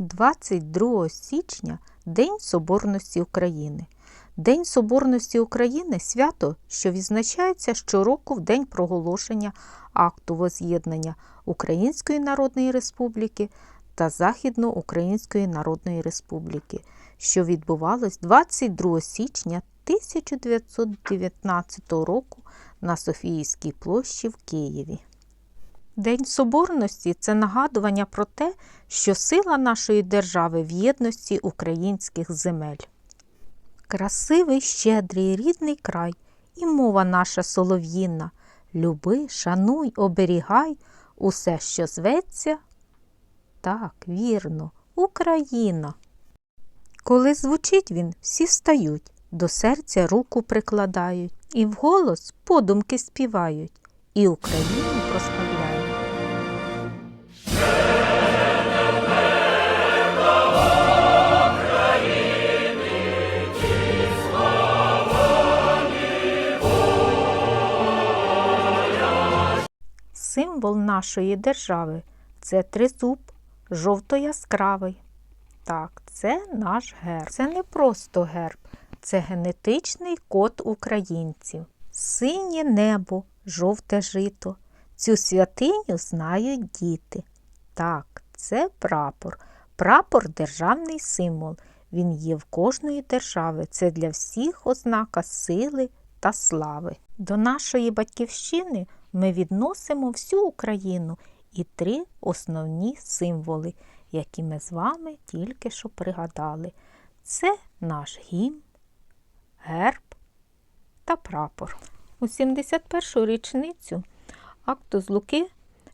22 січня День Соборності України. День Соборності України свято, що відзначається щороку в день проголошення акту воз'єднання Української Народної Республіки та Західноукраїнської Народної Республіки, що відбувалось 22 січня 1919 року на Софіївській площі в Києві. День Соборності це нагадування про те, що сила нашої держави в єдності українських земель. Красивий, щедрий, рідний край, і мова наша солов'їна. Люби, шануй, оберігай усе, що зветься. Так, вірно, Україна. Коли звучить він, всі встають, до серця руку прикладають, і вголос подумки співають, і Україну прославляють. Символ нашої держави це тризуб, жовто-яскравий. Так, це наш герб. Це не просто герб, це генетичний код українців. Синє небо, жовте жито. Цю святиню знають діти. Так, це прапор. Прапор державний символ. Він є в кожної держави. Це для всіх ознака сили та слави. До нашої батьківщини ми відносимо всю Україну і три основні символи, які ми з вами тільки що пригадали. Це наш гімн, герб та прапор. У 71-ю річницю акту Злуки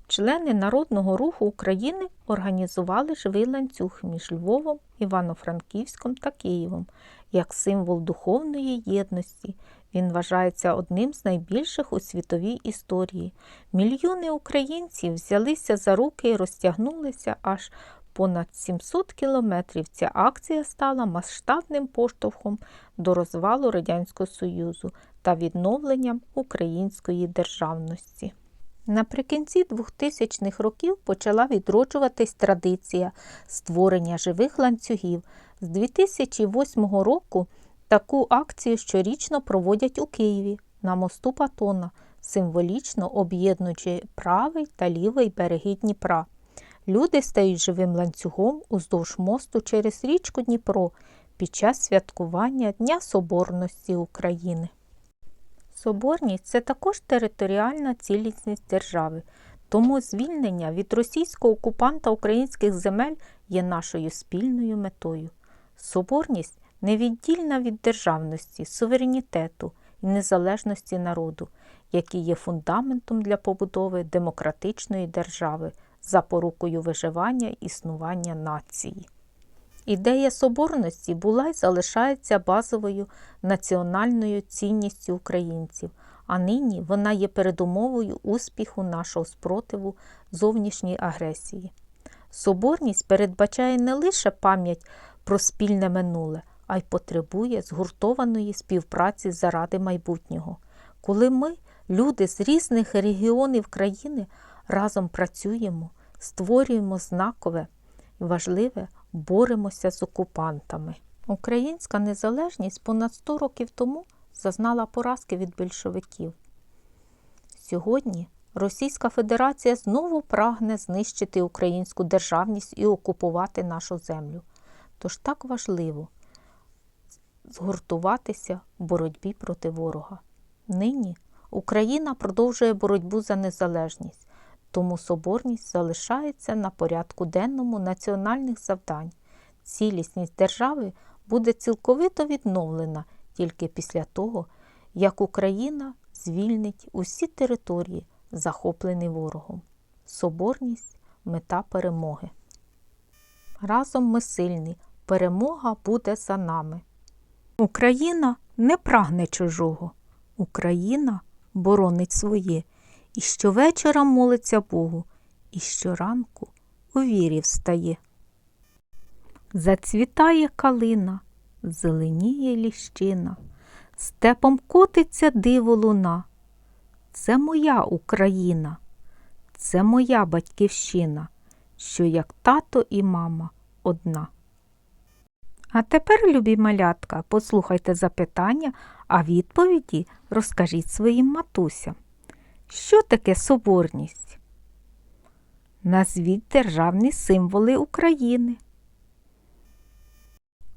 члени Народного руху України організували живий ланцюг між Львовом, Івано-Франківськом та Києвом як символ духовної єдності. Він вважається одним з найбільших у світовій історії. Мільйони українців взялися за руки і розтягнулися аж понад 700 кілометрів. Ця акція стала масштабним поштовхом до розвалу Радянського Союзу та відновленням української державності. Наприкінці 2000-х років почала відроджуватись традиція створення живих ланцюгів. З 2008 року таку акцію щорічно проводять у Києві на мосту Патона, символічно об'єднуючи правий та лівий береги Дніпра. Люди стають живим ланцюгом уздовж мосту через річку Дніпро під час святкування Дня Соборності України. Соборність це також територіальна цілісність держави, тому звільнення від російського окупанта українських земель є нашою спільною метою. Соборність невіддільна від державності, суверенітету і незалежності народу, які є фундаментом для побудови демократичної держави, запорукою виживання і існування нації. Ідея соборності була і залишається базовою національною цінністю українців, а нині вона є передумовою успіху нашого спротиву зовнішній агресії. Соборність передбачає не лише пам'ять про спільне минуле, а й потребує згуртованої співпраці заради майбутнього. Коли ми, люди з різних регіонів країни, разом працюємо, створюємо знакове важливе боремося з окупантами. Українська незалежність понад 100 років тому зазнала поразки від більшовиків. Сьогодні Російська Федерація знову прагне знищити українську державність і окупувати нашу землю. Тож так важливо згуртуватися в боротьбі проти ворога. Нині Україна продовжує боротьбу за незалежність, тому соборність залишається на порядку денному національних завдань. Цілісність держави буде цілковито відновлена тільки після того, як Україна звільнить усі території, захоплені ворогом. Соборність мета перемоги. Разом ми сильні, перемога буде за нами. Україна не прагне чужого. Україна боронить своє і щовечора молиться Богу, і щоранку у вірі встає. Зацвітає калина, зеленіє ліщина, степом котиться диво луна. Це моя Україна, це моя батьківщина, що як тато і мама одна. А тепер, любі малятка, послухайте запитання, а відповіді розкажіть своїм матусям. Що таке соборність? Назвіть державні символи України.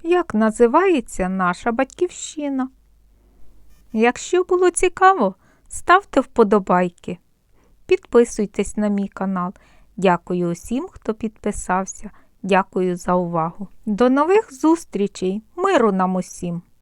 Як називається наша батьківщина? Якщо було цікаво, ставте вподобайки. Підписуйтесь на мій канал. Дякую усім, хто підписався. Дякую за увагу. До нових зустрічей. Миру нам усім!